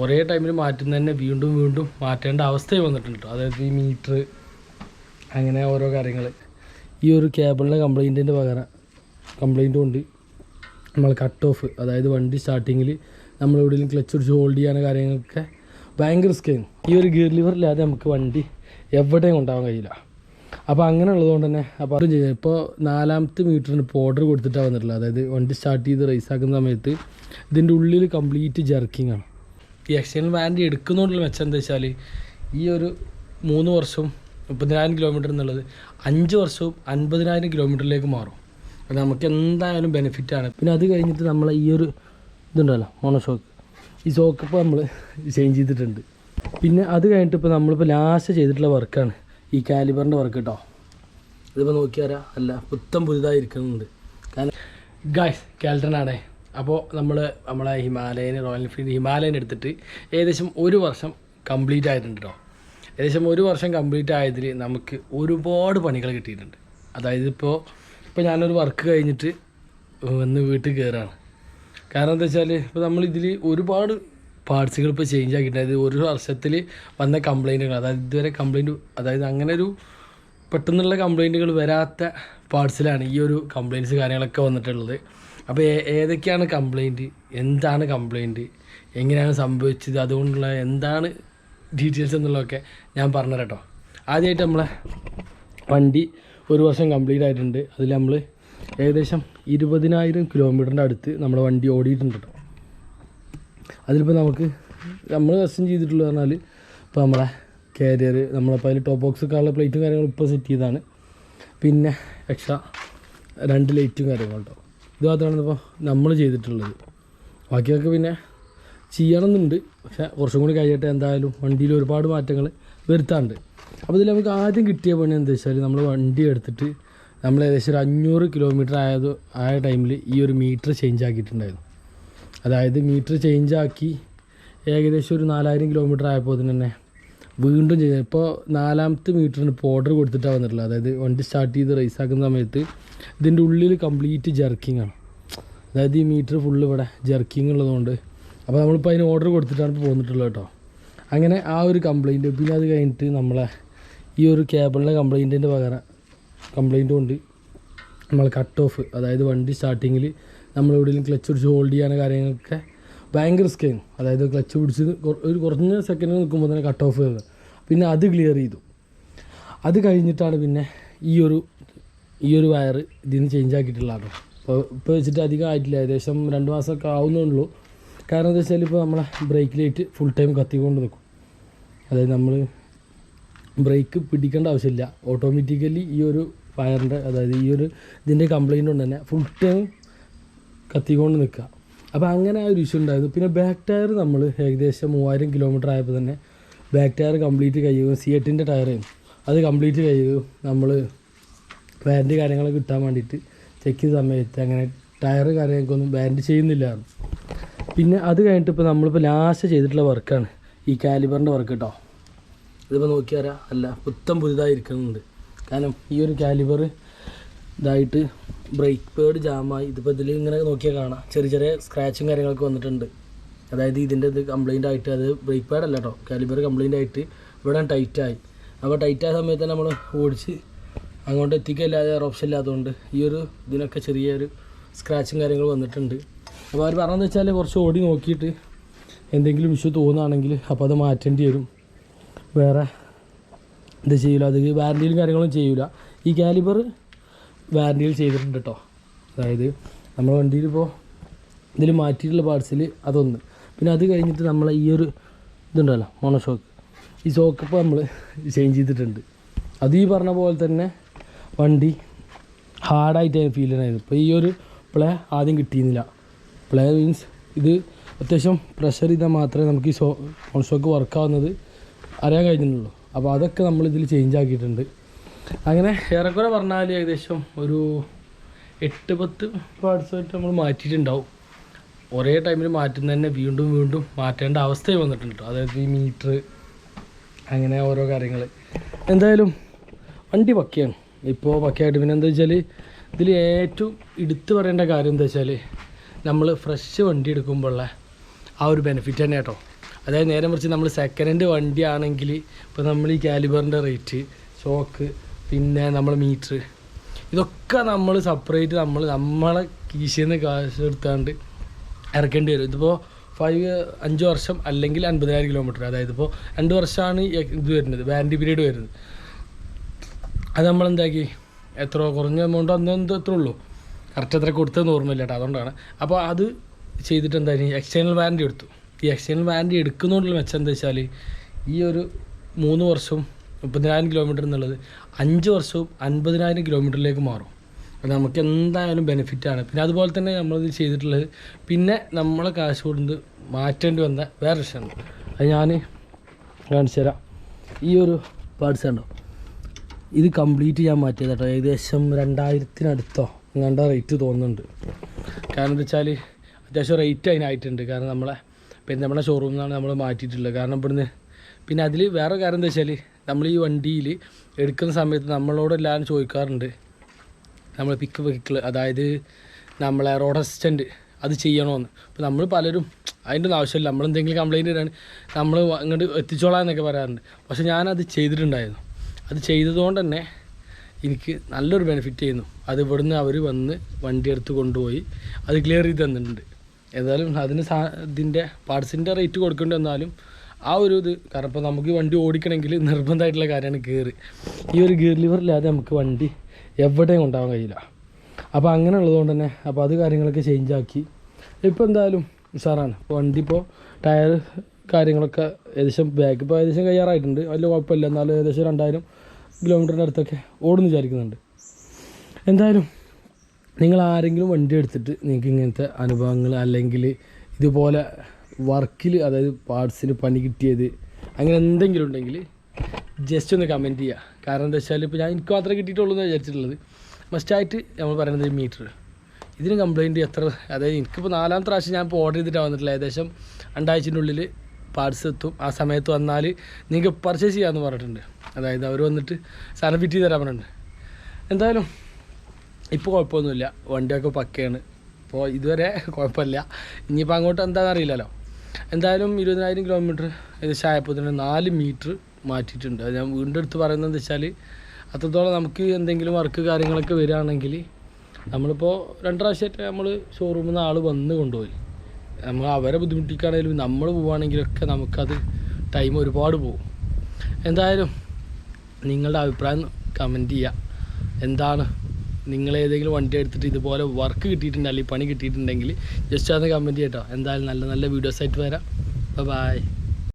ഒരേ ടൈമിൽ മാറ്റുന്ന തന്നെ വീണ്ടും വീണ്ടും മാറ്റേണ്ട അവസ്ഥ വന്നിട്ടുണ്ട്. അതായത് ഈ മീറ്റർ അങ്ങനെ ഓരോ കാര്യങ്ങൾ ഈ ഒരു കേബിളിന്റെ കംപ്ലൈന്റിന്റെ പകരം കംപ്ലൈന്റ് ഉണ്ട്. നമ്മൾ കട്ട് ഓഫ് അതായത് വണ്ടി സ്റ്റാർട്ടിങ്ങിൽ നമ്മൾ എവിടെയെങ്കിലും ക്ലച്ച് പിടിച്ച് ഹോൾഡ് ചെയ്യാൻ കാര്യങ്ങളൊക്കെ ഭയങ്കര റിസ്ക്കായിരുന്നു ഈ ഒരു ഗിയർ ലിവർ ഇല്ലാതെ നമുക്ക് വണ്ടി എവിടെയും കൊണ്ടാവാൻ കഴിയില്ല. അപ്പോൾ അങ്ങനെ ഉള്ളതുകൊണ്ട് തന്നെ അപ്പോൾ അതും ചെയ്യാം ഇപ്പോൾ നാലാമത്തെ മീറ്ററിന് ഇപ്പോൾ ഓർഡർ കൊടുത്തിട്ടാണ് വന്നിട്ടുള്ളത്. അതായത് വണ്ടി സ്റ്റാർട്ട് ചെയ്ത് റേസ് ആക്കുന്ന സമയത്ത് ഇതിന്റെ ഉള്ളിൽ കംപ്ലീറ്റ് ജർക്കിംഗ് ആണ്. ഈ എക്സ്റ്റേണൽ വാറന്റി എടുക്കുന്നതുകൊണ്ടുള്ള മെച്ചം എന്താ വെച്ചാൽ ഈ ഒരു മൂന്ന് വർഷവും മുപ്പതിനായിരം കിലോമീറ്റർ എന്നുള്ളത് അഞ്ച് വർഷവും അൻപതിനായിരം കിലോമീറ്ററിലേക്ക് മാറും. അത് നമുക്ക് എന്തായാലും ബെനിഫിറ്റാണ് പിന്നെ അത് കഴിഞ്ഞിട്ട് നമ്മൾ ഈ ഒരു ഇതുണ്ടല്ലോ മോണോഷോക്ക് ഈ ഷോക്ക് ഇപ്പോൾ നമ്മൾ ചേഞ്ച് ചെയ്തിട്ടുണ്ട്. പിന്നെ അത് കഴിഞ്ഞിട്ട് ഇപ്പോൾ നമ്മളിപ്പോൾ ലാസ്റ്റ് ചെയ്തിട്ടുള്ള വർക്കാണ് ഈ കാലിബറിന്റെ വർക്ക് കേട്ടോ ഇതിപ്പോൾ നോക്കിയാരാ അല്ല പുത്തം പുതുതായി ഇരിക്കുന്നുണ്ട്. കാരണം ഗായ്സ് കാൽട്ടനാണേ അപ്പോൾ നമ്മൾ നമ്മളെ ഹിമാലയൻ റോയൽ എൻഫീൽഡ് ഹിമാലയൻ എടുത്തിട്ട് ഏകദേശം ഒരു വർഷം കംപ്ലീറ്റ് ആയിട്ടുണ്ട് കേട്ടോ ഏകദേശം ഒരു വർഷം കംപ്ലീറ്റ് ആയതിൽ നമുക്ക് ഒരുപാട് പണികൾ കിട്ടിയിട്ടുണ്ട്. അതായത് ഇപ്പോൾ ഇപ്പോൾ ഞാനൊരു വർക്ക് കഴിഞ്ഞിട്ട് വന്ന് വീട്ടിൽ കയറുകയാണ് കാരണം എന്താ വെച്ചാൽ ഇപ്പോൾ നമ്മളിതിൽ ഒരുപാട് പാർട്സുകൾ ഇപ്പോൾ ചേഞ്ച് ആക്കിയിട്ടുണ്ട്. അതായത് ഒരു വർഷത്തിൽ വന്ന കംപ്ലൈന്റുകൾ അതായത് ഇതുവരെ കംപ്ലൈന്റ് അതായത് അങ്ങനെ ഒരു പെട്ടെന്നുള്ള കംപ്ലൈന്റുകൾ വരാത്ത പാർട്സിലാണ് ഈ ഒരു കംപ്ലൈൻസ് കാര്യങ്ങളൊക്കെ വന്നിട്ടുള്ളത്. അപ്പോൾ ഏതൊക്കെയാണ് കംപ്ലൈന്റ് എന്താണ് കംപ്ലൈന്റ് എങ്ങനെയാണ് സംഭവിച്ചത്? അതുകൊണ്ടുള്ള എന്താണ് ഡീറ്റെയിൽസ് എന്നുള്ളതൊക്കെ ഞാൻ പറഞ്ഞു കേട്ടോ ആദ്യമായിട്ട് നമ്മളെ വണ്ടി ഒരു വർഷം കംപ്ലീറ്റ് ആയിട്ടുണ്ട്. അതിൽ നമ്മൾ ഏകദേശം ഇരുപതിനായിരം കിലോമീറ്ററിന്റെ അടുത്ത് നമ്മുടെ വണ്ടി ഓടിയിട്ടുണ്ട് കേട്ടോ അതിലിപ്പോൾ നമുക്ക് നമ്മൾ കസ്റ്റം ചെയ്തിട്ടുള്ളത് പറഞ്ഞാൽ ഇപ്പോൾ നമ്മളെ കാരിയർ നമ്മളിപ്പോൾ അതിൽ ടോപ്പ് ബോക്സ് ഒക്കെ ഉള്ള പ്ലേറ്റും കാര്യങ്ങളും ഇപ്പോൾ സെറ്റ് ചെയ്തതാണ്. പിന്നെ എക്സ്ട്രാ രണ്ട് ലൈറ്റും കാര്യങ്ങളും കേട്ടോ ഇത് മാത്രമാണ് ഇപ്പോൾ നമ്മൾ ചെയ്തിട്ടുള്ളത്. ബാക്കിയൊക്കെ പിന്നെ ചെയ്യണമെന്നുണ്ട് പക്ഷേ കുറച്ചും കൂടി കഴിയട്ടെ എന്തായാലും വണ്ടിയിൽ ഒരുപാട് മാറ്റങ്ങൾ വരുത്താണ്ട്. അപ്പോൾ ഇതിൽ നമുക്ക് ആദ്യം കിട്ടിയ പണി എന്താ വെച്ചാൽ നമ്മൾ വണ്ടി എടുത്തിട്ട് നമ്മൾ ഏകദേശം ഒരു അഞ്ഞൂറ് കിലോമീറ്റർ ആയത് ആയ ടൈമിൽ ഈ ഒരു മീറ്റർ ചേഞ്ച് ആക്കിയിട്ടുണ്ടായിരുന്നു. അതായത് മീറ്റർ ചേഞ്ച് ആക്കി ഏകദേശം ഒരു നാലായിരം കിലോമീറ്റർ ആയപ്പോൾ തന്നെ വീണ്ടും ചെയ്ത്. ഇപ്പോൾ നാലാമത്തെ മീറ്ററിന് ഇപ്പോൾ ഓർഡർ കൊടുത്തിട്ടാണ് വന്നിട്ടുള്ളത്. അതായത് വണ്ടി സ്റ്റാർട്ട് ചെയ്ത് റേസ് ആക്കുന്ന സമയത്ത് ഇതിന്റെ ഉള്ളിൽ കംപ്ലീറ്റ് ജർക്കിംഗ് ആണ്. അതായത് ഈ മീറ്റർ ഫുള്ള് ഇവിടെ ജർക്കിംഗ് ഉള്ളതുകൊണ്ട്. അപ്പോൾ നമ്മളിപ്പോൾ അതിന് ഓർഡർ കൊടുത്തിട്ടാണ് ഇപ്പോൾ പോന്നിട്ടുള്ളത് കേട്ടോ. അങ്ങനെ ആ ഒരു കംപ്ലയിന്റ് പിന്നെ അത് കഴിഞ്ഞിട്ട് നമ്മളെ ഈ ഒരു കേബിളിന്റെ കംപ്ലയിന്റിന്റെ പകരം കംപ്ലൈന്റ് കൊണ്ട് നമ്മൾ കട്ട് ഓഫ് അതായത് വണ്ടി സ്റ്റാർട്ടിങ്ങിൽ നമ്മൾ എവിടെയെങ്കിലും ക്ലച്ച് പിടിച്ച് ഹോൾഡ് ചെയ്യാൻ കാര്യങ്ങളൊക്കെ ഭയങ്കര റിസ്ക്കായിരുന്നു അതായത് ക്ലച്ച് പിടിച്ച് ഒരു കുറഞ്ഞ സെക്കൻഡ് നിൽക്കുമ്പോൾ തന്നെ കട്ട് ഓഫ് ചെയ്തത് പിന്നെ അത് ക്ലിയർ ചെയ്തു. അത് കഴിഞ്ഞിട്ടാണ് പിന്നെ ഈ ഒരു ഈ ഒരു വയർ ഇതിൽ നിന്ന് ചേഞ്ച് ആക്കിയിട്ടുള്ള കേട്ടോ അപ്പോൾ ഇപ്പോൾ വെച്ചിട്ട് അധികം ആയിട്ടില്ല. ഏകദേശം രണ്ട് മാസമൊക്കെ ആവുന്നുള്ളൂ. കാരണം എന്താ വെച്ചാൽ ഇപ്പോൾ നമ്മളെ ബ്രേക്ക് ലൈറ്റ് ഫുൾ ടൈം കത്തിക്കൊണ്ട് നിൽക്കും അതായത് നമ്മൾ ബ്രേക്ക് പിടിക്കേണ്ട ആവശ്യമില്ല. ഓട്ടോമാറ്റിക്കലി ഈ ഒരു വയറിന്റെ അതായത് ഈ ഒരു ഇതിന്റെ കംപ്ലയിന്റ് കൊണ്ട് തന്നെ ഫുൾ ടൈം കത്തിക്കൊണ്ട് നിൽക്കുക അപ്പോൾ അങ്ങനെ ആ ഒരു ഇഷ്യൂ ഉണ്ടായിരുന്നു. പിന്നെ ബാക്ക് ടയർ നമ്മൾ ഏകദേശം മൂവായിരം കിലോമീറ്റർ ആയപ്പോൾ തന്നെ ബാക്ക് ടയർ കംപ്ലീറ്റ് കഴിയുകയും സി എട്ടിന്റെ ടയർ അത് കംപ്ലീറ്റ് കഴിയുകയും നമ്മൾ വാറന്റി കാര്യങ്ങളൊക്കെ കിട്ടാൻ വേണ്ടിയിട്ട് ചെക്ക് സമയത്ത് അങ്ങനെ ടയർ കാര്യങ്ങൾക്കൊന്നും ബാൻഡ് ചെയ്യുന്നില്ലായിരുന്നു പിന്നെ അത് കഴിഞ്ഞിട്ട് ഇപ്പോൾ നമ്മളിപ്പോൾ ലാസ്റ്റ് ചെയ്തിട്ടുള്ള വർക്കാണ് ഈ കാലിബറിന്റെ വർക്ക് കേട്ടോ. ഇതിപ്പോൾ നോക്കിയാരാ അല്ല പുത്തം പുതുതായി ഇരിക്കുന്നുണ്ട് കാരണം ഈ ഒരു കാലിബർ ഇതായിട്ട് ബ്രേക്ക് പേഡ് ജാമായി ഇതിപ്പോൾ ഇതിൽ ഇങ്ങനെ നോക്കിയാൽ കാണാം. ചെറിയ ചെറിയ സ്ക്രാച്ചും കാര്യങ്ങളൊക്കെ വന്നിട്ടുണ്ട്. അതായത് ഇതിന്റെ ഇത് കംപ്ലൈന്റ് ആയിട്ട് അത് ബ്രേക്ക് പാഡല്ല കേട്ടോ. കാലിബർ കംപ്ലൈന്റ് ആയിട്ട് ഇവിടെ ടൈറ്റായി അപ്പോൾ ടൈറ്റായ സമയത്ത് നമ്മൾ ഓടിച്ച് അങ്ങോട്ട് എത്തിക്കല്ലാതെ ഓപ്ഷൻ ഇല്ലാത്തതുകൊണ്ട് ഈ ഒരു ഇതിനൊക്കെ ചെറിയൊരു സ്ക്രാച്ചും കാര്യങ്ങളും വന്നിട്ടുണ്ട്. അപ്പോൾ അവർ പറഞ്ഞതെന്ന് വെച്ചാൽ കുറച്ച് ഓടി നോക്കിയിട്ട് എന്തെങ്കിലും ഇഷ്യൂ തോന്നുകയാണെങ്കിൽ അപ്പോൾ അത് മാറ്റേണ്ടി വരും. വേറെ ഇത് ചെയ്യില്ല അത് വാറന്റിയിലും കാര്യങ്ങളും ചെയ്യില്ല ഈ കാലിബർ വാറന്റിയിൽ ചെയ്തിട്ടുണ്ട് കേട്ടോ അതായത് നമ്മൾ വണ്ടിയിൽ ഇപ്പോൾ ഇതിൽ മാറ്റിയിട്ടുള്ള പാർട്സിൽ അതൊന്ന്. പിന്നെ അത് കഴിഞ്ഞിട്ട് നമ്മൾ ഈ ഒരു ഇതുണ്ടല്ലോ മോണോഷോക്ക് ഈ ഷോക്ക് ഇപ്പോൾ നമ്മൾ ചേഞ്ച് ചെയ്തിട്ടുണ്ട്. അത് ഈ പറഞ്ഞ പോലെ തന്നെ വണ്ടി ഹാർഡായിട്ട് ഫീൽ ചെയ്യണമായിരുന്നു ഇപ്പോൾ ഈ ഒരു പ്ലേ ആദ്യം കിട്ടിയിരുന്നില്ല. പ്ലേ മീൻസ് ഇത് അത്യാവശ്യം പ്രഷർ ചെയ്താൽ മാത്രമേ നമുക്ക് ഈ ഷോ ഷോക്ക് വർക്കാവുന്നത് അറിയാൻ കഴിഞ്ഞിട്ടുള്ളൂ. അപ്പോൾ അതൊക്കെ നമ്മൾ ചേഞ്ച് ആക്കിയിട്ടുണ്ട്. അങ്ങനെ ഏറെക്കുറെ പറഞ്ഞാൽ ഏകദേശം ഒരു എട്ട് പത്ത് പാർട്സായിട്ട് നമ്മൾ മാറ്റിയിട്ടുണ്ടാവും. ഒരേ ടൈമിൽ മാറ്റുന്ന തന്നെ വീണ്ടും വീണ്ടും മാറ്റേണ്ട അവസ്ഥയും വന്നിട്ടുണ്ട് അതായത് ഈ മീറ്റർ അങ്ങനെ ഓരോ കാര്യങ്ങൾ എന്തായാലും വണ്ടി പക്കയാണ്. ഇപ്പോൾ പക്കയായിട്ട് പിന്നെ എന്താ വെച്ചാൽ ഇതിൽ ഏറ്റവും എടുത്തു പറയേണ്ട കാര്യം എന്താ വെച്ചാൽ നമ്മൾ ഫ്രഷ് വണ്ടി എടുക്കുമ്പോഴുള്ള ആ ഒരു ബെനിഫിറ്റ് തന്നെ കേട്ടോ. അതായത് നേരെ മറിച്ച് നമ്മൾ സെക്കൻഡ് ഹാൻഡ് വണ്ടി ആണെങ്കിൽ ഇപ്പോൾ നമ്മൾ ഈ കാലിബറിന്റെ റേറ്റ് ഷോക്ക് പിന്നെ നമ്മൾ മീറ്റർ ഇതൊക്കെ നമ്മൾ സെപ്പറേറ്റ് നമ്മൾ നമ്മളെ കീശയിൽ നിന്ന് കാശ് എടുത്താണ്ട് ഇറക്കേണ്ടി വരും. ഇതിപ്പോൾ ഫൈവ് അഞ്ച് വർഷം അല്ലെങ്കിൽ അൻപതിനായിരം കിലോമീറ്റർ അതായത് ഇപ്പോൾ രണ്ട് വർഷമാണ് ഇത് വരുന്നത് വാറന്റി പീരീഡ് വരുന്നത്. അത് നമ്മൾ എന്താക്കി എത്ര കുറഞ്ഞ എമൗണ്ട് അന്ന് എന്ത് എത്ര ഉള്ളൂ. കറക്റ്റ് എത്ര കൊടുത്തതെന്ന് ഓർമ്മയില്ല കേട്ടോ അതുകൊണ്ടാണ്. അപ്പോൾ അത് ചെയ്തിട്ട് എന്തായാലും എക്സ്റ്റേണൽ വാറന്റി എടുത്തു. ഈ എക്സ്റ്റേണൽ വാറന്റി എടുക്കുന്നതുകൊണ്ടുള്ള മെച്ചം എന്താ വെച്ചാൽ ഈ ഒരു മൂന്ന് വർഷവും മുപ്പതിനായിരം കിലോമീറ്റർ എന്നുള്ളത് അഞ്ച് വർഷവും അൻപതിനായിരം കിലോമീറ്ററിലേക്ക് മാറും. അത് നമുക്ക് എന്തായാലും ബെനിഫിറ്റാണ് പിന്നെ അതുപോലെ തന്നെ നമ്മളിത് ചെയ്തിട്ടുള്ളത് പിന്നെ നമ്മളെ കാശ് കൊണ്ട് മാറ്റേണ്ടി വന്ന വേറെ വിഷയമാണ് അത് ഞാൻ കാണിച്ചു തരാം ഈ ഒരു പാർട്സ് ഉണ്ടോ ഇത് കംപ്ലീറ്റ് ചെയ്യാൻ മാറ്റിയത് കേട്ടോ. ഏകദേശം രണ്ടായിരത്തിനടുത്തോ. എങ്ങാണ്ട റേറ്റ് തോന്നുന്നുണ്ട്. കാരണം എന്താ വെച്ചാൽ അത്യാവശ്യം റേറ്റ് അതിനായിട്ടുണ്ട്. കാരണം നമ്മളെ പിന്നെ നമ്മുടെ ഷോറൂമിൽ നിന്നാണ് നമ്മൾ മാറ്റിയിട്ടുള്ളത്. കാരണം ഇവിടുന്ന് പിന്നെ അതിൽ വേറെ കാര്യം എന്താ വെച്ചാൽ നമ്മൾ ഈ വണ്ടിയിൽ എടുക്കുന്ന സമയത്ത് നമ്മളോട് എല്ലാവരും ചോദിക്കാറുണ്ട്. നമ്മൾ പിക്ക് വെഹിക്കിൾ അതായത് നമ്മളെ റോഡ് അസിസ്റ്റന്റ് അത് ചെയ്യണമെന്ന് അപ്പോൾ നമ്മൾ പലരും അതിന്റെ ഒന്നും ആവശ്യമില്ല. നമ്മളെന്തെങ്കിലും കംപ്ലയിന്റ് ഇടാൻ നമ്മൾ അങ്ങോട്ട് എത്തിച്ചോളാം എന്നൊക്കെ പറയാറുണ്ട്. പക്ഷേ ഞാനത് ചെയ്തിട്ടുണ്ടായിരുന്നു. അത് ചെയ്തതുകൊണ്ട് തന്നെ എനിക്ക് നല്ലൊരു ബെനിഫിറ്റ് ചെയ്യുന്നു. അത് ഇവിടുന്ന് അവർ വന്ന് വണ്ടി എടുത്ത് കൊണ്ടുപോയി അത് ക്ലിയർ ചെയ്ത് തന്നിട്ടുണ്ട്. ഏതായാലും അതിന് സാ ഇതിന്റെ പാർട്സിന്റെ റേറ്റ് കൊടുക്കേണ്ടി വന്നാലും ആ ഒരു ഇത് കാരണം ഇപ്പോൾ നമുക്ക് വണ്ടി ഓടിക്കണമെങ്കിൽ നിർബന്ധമായിട്ടുള്ള കാര്യമാണ് ഗിയർ ഈ ഒരു ഗിയർ ലിവറില്ലാതെ നമുക്ക് വണ്ടി എവിടെയും കൊണ്ടാവാൻ കഴിയില്ല. അപ്പോൾ അങ്ങനെ ഉള്ളതുകൊണ്ട് തന്നെ അപ്പോൾ അത് കാര്യങ്ങളൊക്കെ ചേഞ്ച് ആക്കി. ഇപ്പോൾ എന്തായാലും ഉഷാറാണ്. വണ്ടി ഇപ്പോൾ ടയർ കാര്യങ്ങളൊക്കെ ഏകദേശം ബാക്ക് ഇപ്പോൾ ഏകദേശം കയ്യാറായിട്ടുണ്ട്. വലിയ കുഴപ്പമില്ല. എന്നാലും ഏകദേശം രണ്ടായിരം കിലോമീറ്ററിന്റെ അടുത്തൊക്കെ ഓടുന്നു വിചാരിക്കുന്നുണ്ട്. എന്തായാലും നിങ്ങൾ ആരെങ്കിലും വണ്ടി എടുത്തിട്ട് നിങ്ങൾക്ക് ഇങ്ങനത്തെ അനുഭവങ്ങൾ അല്ലെങ്കിൽ ഇതുപോലെ വർക്കിൽ അതായത് പാർട്സിന് പണി കിട്ടിയത് അങ്ങനെ എന്തെങ്കിലും ഉണ്ടെങ്കിൽ ജസ്റ്റ് ഒന്ന് കമന്റ് ചെയ്യുക. കാരണം എന്താ വെച്ചാൽ ഇപ്പോൾ ഞാൻ എനിക്ക് മാത്രമേ കിട്ടിയിട്ടുള്ളൂ എന്ന് വിചാരിച്ചിട്ടുള്ളത്. മസ്റ്റായിട്ട് നമ്മൾ പറയുന്നത് മീറ്റർ ഇതിന് കംപ്ലയിന്റ് എത്ര? അതായത് എനിക്കിപ്പോൾ നാലാമത്തെ പ്രാവശ്യം ഞാൻ ഇപ്പോൾ ഓർഡർ ചെയ്തിട്ടാണ് വന്നിട്ടില്ല ഏകദേശം രണ്ടാഴ്ചന്റെ ഉള്ളിൽ പാർട്സ് എത്തും ആ സമയത്ത് വന്നാൽ നിങ്ങൾക്ക് പർച്ചേസ് ചെയ്യാമെന്ന് പറഞ്ഞിട്ടുണ്ട്. അതായത് അവർ വന്നിട്ട് സാധനം ഫിറ്റ് ചെയ്ത് തരാൻ പറഞ്ഞിട്ടുണ്ട്. എന്തായാലും ഇപ്പോൾ കുഴപ്പമൊന്നുമില്ല. വണ്ടിയൊക്കെ പക്കയാണ്. അപ്പോൾ ഇതുവരെ കുഴപ്പമില്ല. ഇനിയിപ്പോൾ അങ്ങോട്ട് എന്താണെന്ന് അറിയില്ലല്ലോ. എന്തായാലും ഇരുപതിനായിരം കിലോമീറ്റർ ഏകദേശം ആയപ്പോൾ തന്നെ നാല് മീറ്റർ മാറ്റിയിട്ടുണ്ട്. അത് ഞാൻ വീണ്ടും എടുത്ത് പറയുന്നത് എന്താ വെച്ചാൽ അത്രത്തോളം നമുക്ക് എന്തെങ്കിലും വർക്ക് കാര്യങ്ങളൊക്കെ വരികയാണെങ്കിൽ നമ്മളിപ്പോൾ രണ്ട് പ്രാവശ്യമായിട്ട് നമ്മൾ ഷോറൂമിൽ നിന്ന് ആൾ വന്ന് കൊണ്ടുപോയി. നമ്മൾ അവരെ ബുദ്ധിമുട്ടിക്കുകയാണെങ്കിലും നമ്മൾ പോവുകയാണെങ്കിലൊക്കെ നമുക്കത് ടൈം ഒരുപാട് പോകും. എന്തായാലും നിങ്ങളുടെ അഭിപ്രായം കമന്റ് ചെയ്യുക. എന്താണ്? നിങ്ങൾ ഏതെങ്കിലും വണ്ടി എടുത്തിട്ട് ഇതുപോലെ വർക്ക് കിട്ടിയിട്ടുണ്ട് അല്ലെങ്കിൽ പണി കിട്ടിയിട്ടുണ്ടെങ്കിൽ ജസ്റ്റ് അത് കമന്റ് ചെയ്യട്ടോ. എന്തായാലും നല്ല നല്ല വീഡിയോസ് ആയിട്ട് വരാം. ബൈ